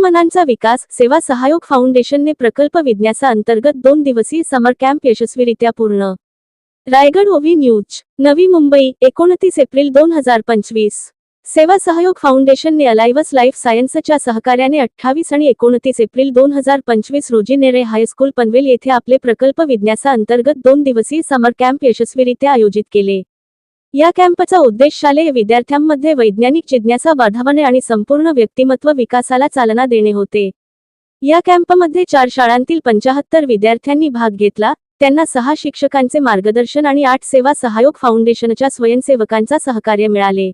मनांचा विकास सेवा सहायोग फाउंडेशनने प्रकल्प विज्ञासा अंतर्गत दोन दिवसीय समर कॅम्प यशस्वीरित्या पूर्ण. रायगड ओव्ही न्यूज नवी मुंबई एकोणतीस एप्रिल दोन हजार पंचवीस. सेवा सहयोग फाउंडेशनने अलायवस लाईफ सायन्सच्या सहकार्याने अठ्ठावीस आणि एकोणतीस एप्रिल दोन हजार पंचवीस रोजी नेरे हायस्कूल पनवेल येथे आपले प्रकल्प विज्ञासा अंतर्गत दोन दिवसीय समर कॅम्प यशस्वीरित्या आयोजित केले. या कॅम्पचा उद्देश शालेय विद्यार्थ्यांमध्ये वैज्ञानिक जिज्ञासा वाढवणे आणि संपूर्ण व्यक्तिमत्व विकासाला चालना देणे होते. या कॅम्पमध्ये चार शाळांतील पंचाहत्तर विद्यार्थ्यांनी भाग घेतला त्यांना सहा शिक्षकांचे मार्गदर्शन आणि आठ सेवा सहयोग फाउंडेशनच्या स्वयंसेवकांचा सहकार्य मिळाले.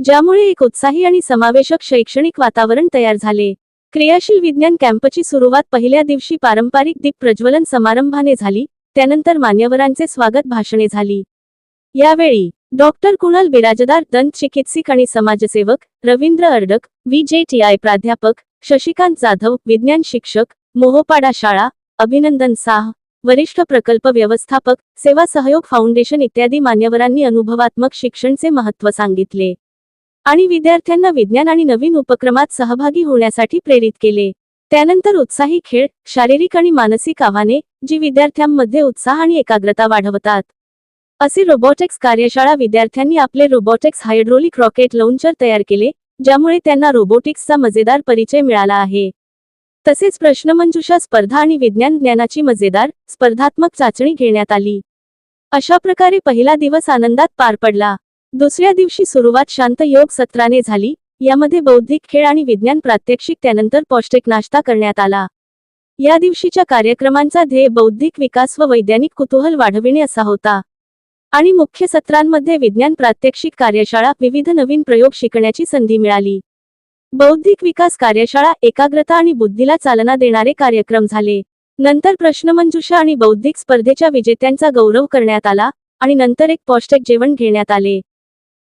ज्यामुळे एक उत्साही आणि समावेशक शैक्षणिक वातावरण तयार झाले. क्रियाशील विज्ञान कॅम्पची सुरुवात पहिल्या दिवशी पारंपरिक दीप प्रज्वलन समारंभाने झाली त्यानंतर मान्यवरांचे स्वागत भाषणे झाली. यावेळी डॉक्टर कुणाल बिराजदार दंत चिकित्सिक आणि समाजसेवक Ravindra Ardak V J T I प्राध्यापक शशिकांत जाधव विज्ञान शिक्षक मोहोपाडा शाळा अभिनंदन साह वरिष्ठ प्रकल्प व्यवस्थापक सेवा सहयोग फाउंडेशन इत्यादी मान्यवरांनी अनुभवात्मक शिक्षणचे महत्त्व सांगितले आणि विद्यार्थ्यांना विज्ञान आणि नवीन उपक्रमात सहभागी होण्यासाठी प्रेरित केले. त्यानंतर उत्साही खेळ शारीरिक आणि मानसिक आव्हाने जी विद्यार्थ्यांमध्ये उत्साह आणि एकाग्रता वाढवतात. असे रोबोटिक्स कार्यशाळा विद्यार्थ्यांनी आपले रोबोटिक्स हायड्रोलिक रॉकेट लॉन्चर तयार केले ज्यामुळे त्यांना रोबोटिक्सचा मजेदार परिचय मिळाला आहे. तसेच प्रश्नमंजुषा स्पर्धा आणि विज्ञान ज्ञानाची मजेदार स्पर्धात्मक चाचणी घेण्यात आली. अशा प्रकारे पहिला दिवस आनंदात पार पडला. दुसऱ्या दिवशी सुरुवात शांत योग सत्राने झाली यामध्ये बौद्धिक खेळ आणि विज्ञान प्रात्यक्षिक त्यानंतर पौष्टिक नाश्ता करण्यात आला. या दिवशीच्या कार्यक्रमांचा ध्येय बौद्धिक विकास व वैज्ञानिक कुतूहल वाढविणे असा होता. आणि मुख्य सत्रांमध्ये विज्ञान प्रात्यक्षिक कार्यशाळा विविध नवीन प्रयोग शिकण्याची संधी मिळाली. बौद्धिक विकास कार्यशाळा एकाग्रता आणि बुद्धीला चालना देणारे कार्यक्रम झाले. नंतर प्रश्नमंजुषा आणि बौद्धिक स्पर्धेच्या विजेत्यांचा गौरव करण्यात आला आणि नंतर एक पौष्टिक जेवण घेण्यात आले.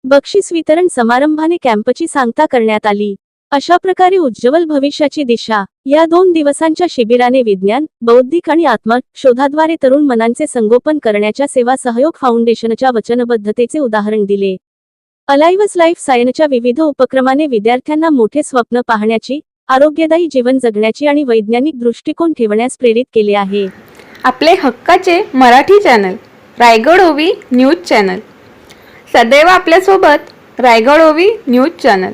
बक्षीस वितरण समारंभाने कॅम्पची सांगता करण्यात आली. अशा प्रकारे उज्ज्वल भविष्याची दिशा या दोन दिवसांच्या शिबिराने विज्ञान बौद्धिक आणि आत्म शोधाद्वारे तरुण मनांचे संगोपन करण्याच्या सेवा सहयोग फाउंडेशनच्या वचनबद्धतेचे उदाहरण दिले. अलाइवस लाईफ सायनच्या विविध उपक्रमाने विद्यार्थ्यांना मोठे स्वप्न पाहण्याची आरोग्यदायी जीवन जगण्याची आणि वैज्ञानिक दृष्टिकोन ठेवण्यास प्रेरित केले आहे. आपले हक्काचे मराठी चॅनल रायगड ओवी न्यूज चॅनल. सदैव आपल्यासोबत रायगड ओवी न्यूज चॅनल.